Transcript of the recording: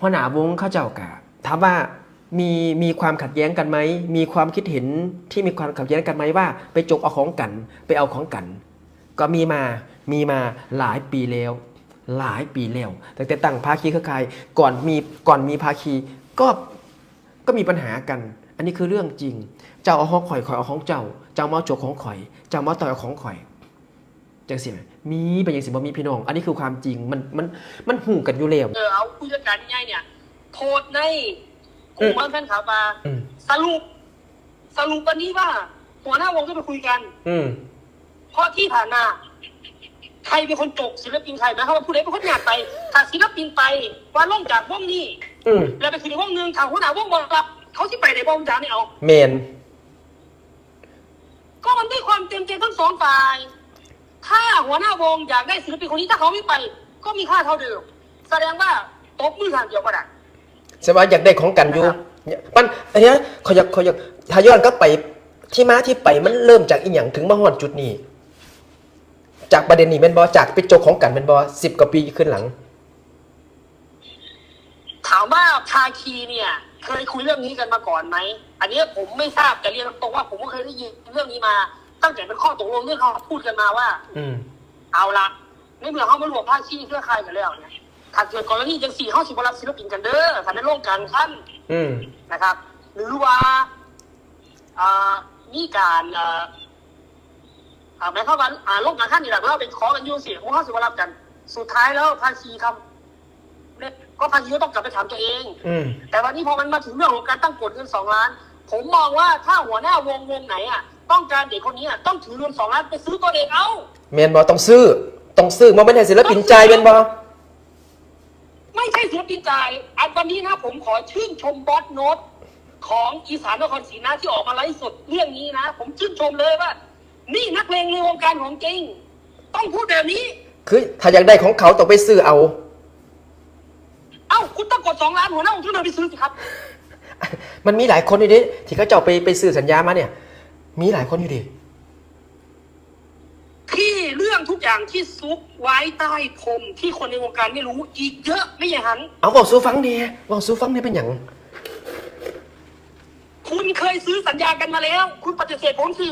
หัวหน้าวงเข้าเจ้ากะถามว่ามีมีความขัดแย้งกันไหม มีความคิดเห็นที่มีความขัดแย้งกันไหมว่า ไปจกเอาของกัน ไปเอาของกัน ก็มีมามีมาหลายปีแล้ว หลายปีแล้วตั้งแต่ตั้งภาคีเครือข่ายก่อนมีก่อนมีภาคีก็ก็มีปัญหากัน อันนี้คือเรื่องจริง เจ้าเอาของข่อยข่อยเอาของเจ้า เจ้ามาเอาจกของข่อย เจ้ามาต่อยเอาของข่อย จังสิไหมมีเป็นยังสิบ่มีพี่น้อง อันนี้คือความจริงมันมันมันหูกันอยู่แล้วเออเอาผู้จัดการใหญ่เนี่ยโทษในกลุ่มบ้านแฟนคลับมาอืมสรุป สรุปวันนี้ว่า หัวหน้าวงก็ไปคุยกัน อืมเพราะที่ผ่านมาใครเป็นคนจกศิลปินใครนะครับว่าผู้ใดเป็นคนหยาดไปถ้าศิลปินไปว่าล่งจากวงนี้อืมแล้วไปคือวงหนึ่งถ้าหัวหน้าวงบอกรับเขาที่ไปในวงจ้าเนี่ยเอาเมน ก็มันด้วยความเต็มใจทั้งสองฝ่าย ถ้าหัวหน้าวงอยากได้ศิลปินคนนี้ถ้าเขาไม่ไป ก็มีค่าเท่าเดิม แสดงว่าตบมือทางเดียวก็ได้ใช่ไหมอยากได้ของกันอยู่นะครับเนี่ยปันอันเนี้ยเขาอยากเขาอยากถ้าย้อนก็ไปที่มาที่ไปมันเริ่มจากอีหยังถึงมาฮอดจุดนี้ จากประเด็นนี้เป็นบอจากไปโจกของกันเป็นบอสิบกว่าปีขึ้นหลัง ถามว่าภาคีเนี่ย เคยคุยเรื่องนี้กันมาก่อนไหม อันเนี้ยผมไม่ทราบแต่เรียนตรงๆว่าผมก็เคยได้ยินเรื่องนี้มา ตั้งแต่เป็นข้อตกลงเรื่องเขาพูดกันมาว่า อืมเอาละในเมื่อเขามารวมภาคีเครือข่ายกันแล้วเนี่ยถ้าเกิดกรณีจังสี่เขาสิบรับศิลปินกันเด้อถ้าในโลกการขั้นอืมนะครับ หรือว่าอ่ามีการอ่าอ่าหมายความว่าอ่าโลกการขั้นนี่แหละเราเป็นขอกันอยูเสียงของเขาสิบรับกัน สุดท้ายแล้วภาคีทำเนี่ยก็ภาคีก็ต้องกลับไปถามตัวเอง อืมแต่วันนี้พอมันมาถึงเรื่องของการตั้งกฎเงินสองล้าน ผมมองว่าถ้าหัวหน้าวงวงไหนอะ ต้องการเด็กคนนี้อะต้องถือเงินสองล้านไปซื้อตัวเด็กเอา เมนบอต้องซื้อต้องซื้อมันไม่ได้ศิลปินใจายเป็นบอไม่ใช่ศิลปินจ่ายอันวันนี้นะผมขอชื่นชมบอสโนตของอีสานนครศรีนะที่ออกมาไลฟ์สดเรื่องนี้นะ ผมชื่นชมเลยว่า นี่นักเลงในวงการของจริง ต้องพูดแบบนี้ คือถ้าอยากได้ของเขาต้องไปซื้อเอา เอ้าคุณต้องกดสองล้านหัวหน้าวงช่วยเราไปซื้อสิครับ มันมีหลายคนอยู่ดิที่เขาเจ้าไปไปซื้อสัญญามาเนี่ย มีหลายคนอยู่ดิ ที่เรื่องทุกอย่างที่ซุกไว้ใต้พรมที่คนในวงการไม่รู้อีกเยอะไม่อย่างนั้นเอาบอกซูฟังเนี่ยบอกซูฟังเนี่ยเป็นอย่างคุณเคยซื้อสัญญากันมาแล้ว คุณปฏิเสธผมสิ